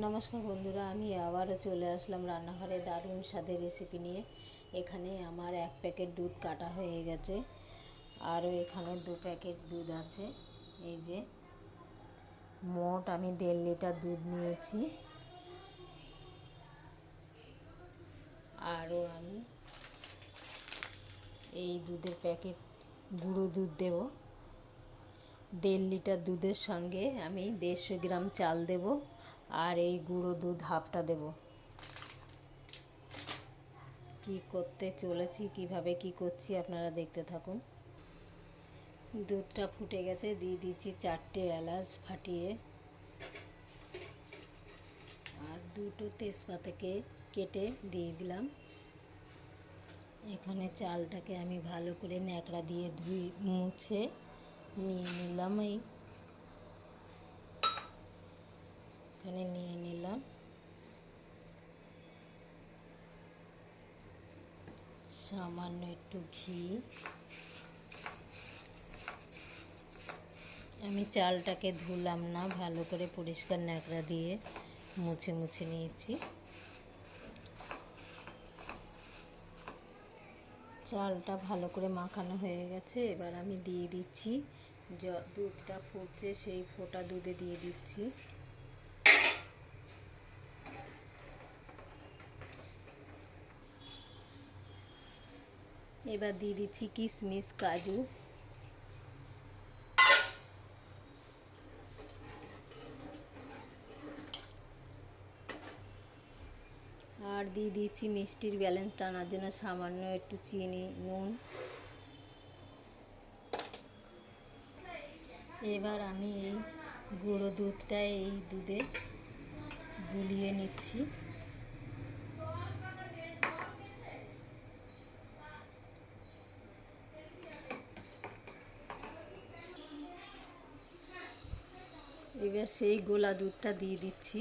নমস্কার বন্ধুরা, আমি আবারও চলে আসলাম রান্নাঘরে দারুণ স্বাদের রেসিপি নিয়ে। এখানে আমার এক প্যাকেট দুধ কাটা হয়ে গেছে, আরও এখানে দু প্যাকেট দুধ আছে। এই যে মোট আমি দেড় লিটার দুধ নিয়েছি। আরও আমি এই দুধের প্যাকেট, গুঁড়ো দুধ দেব। দেড় লিটার দুধের সঙ্গে আমি দেড়শো গ্রাম চাল দেব। আর এই গুঁড়ো দুধ হাফটা দেব। কি করতে চলেছি, কীভাবে কি করছি আপনারা দেখতে থাকুন। দুধটা ফুটে গেছে, দিয়ে দিচ্ছি চারটে এলাচ ফাটিয়ে। আর দুটো তেজপাতাকে কেটে দিয়ে দিলাম। এখানে চালটাকে আমি ভালো করে ন্যাকড়া দিয়ে ধুই মুছে নিয়ে নিলাম এই এখানে নিয়ে নিলাম। সামান্য একটু ঘি। আমি চালটাকে ধুলাম না, ভালো করে পরিষ্কার ন্যাকড়া দিয়ে মুছে মুছে নিয়েছি। চালটা ভালো করে মাখানো হয়ে গেছে, এবার আমি দিয়ে দিচ্ছি। দুধটা ফুটছে, সেই ফোটা দুধে দিয়ে দিচ্ছি। এবার দিয়ে দিচ্ছি কিশমিশ কাজু। আর দিয়ে দিচ্ছি মিষ্টির ব্যালেন্স আনার জন্য সামান্য একটু চিনি, নুন। এবার আমি এই গুঁড়ো দুধটা এই দুধে গুলিয়ে নিচ্ছি। এবার সেই গোলা দুধটা দিয়ে দিচ্ছি।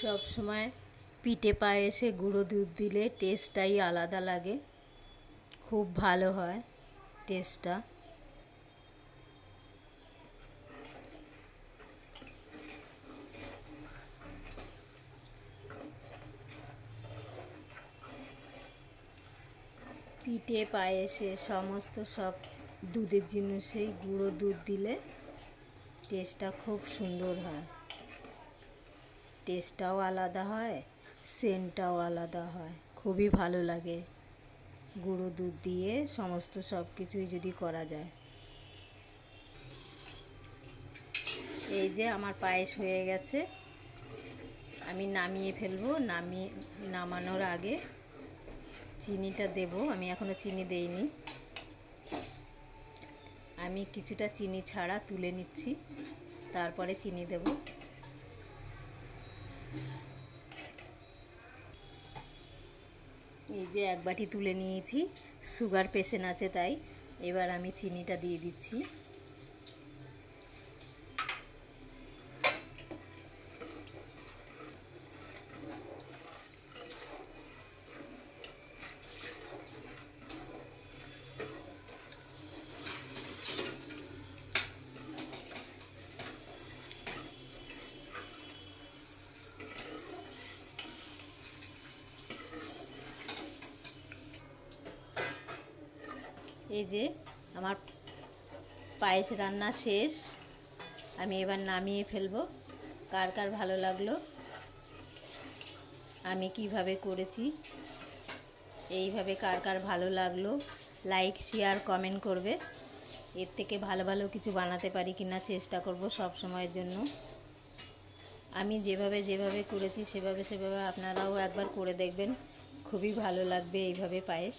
সব সময় পিঠে পায়েসে গুঁড়ো দুধ দিলে টেস্টটাই আলাদা লাগে। খুব ভালো হয় টেস্টটা পিঠে, পায়েসে, সমস্ত সব দুধের জিনিসেই গুঁড়ো দুধ দিলে টেস্টটা খুব সুন্দর হয়। টেস্টটাও আলাদা হয় সেন্টটাও আলাদা হয়। খুবই ভালো লাগে গুঁড়ো দুধ দিয়ে সমস্ত সব কিছুই যদি করা যায়। এই যে আমার পায়েস হয়ে গেছে। আমি নামিয়ে ফেলব, নামিয়ে নামানোর আগে চিনিটা দেব। আমি এখনও চিনি দেইনি। আমি কিছুটা চিনি ছাড়া তুলে নিচ্ছি। তারপরে চিনি দেব। এই যে এক বাটি তুলে নিয়েছি। সুগার পেশেন্ট আছে তাই। এবার আমি চিনিটা দিয়ে দিচ্ছি। এই যে আমার পায়েস রান্না শেষ, আমি এবার নামিয়ে ফেলব। কার কার ভালো লাগল? আমি কীভাবে করেছি? এইভাবে কার কার ভালো লাগল? লাইক শেয়ার কমেন্ট করবে। এর থেকে ভালো ভালো কিছু বানাতে পারি কিনা চেষ্টা করব সব সময়ের জন্য। আমি যেভাবে যেভাবে করেছি, সেভাবে সেভাবে আপনারাও একবার করে দেখবেন। খুবই ভালো লাগবে এইভাবে পায়েস।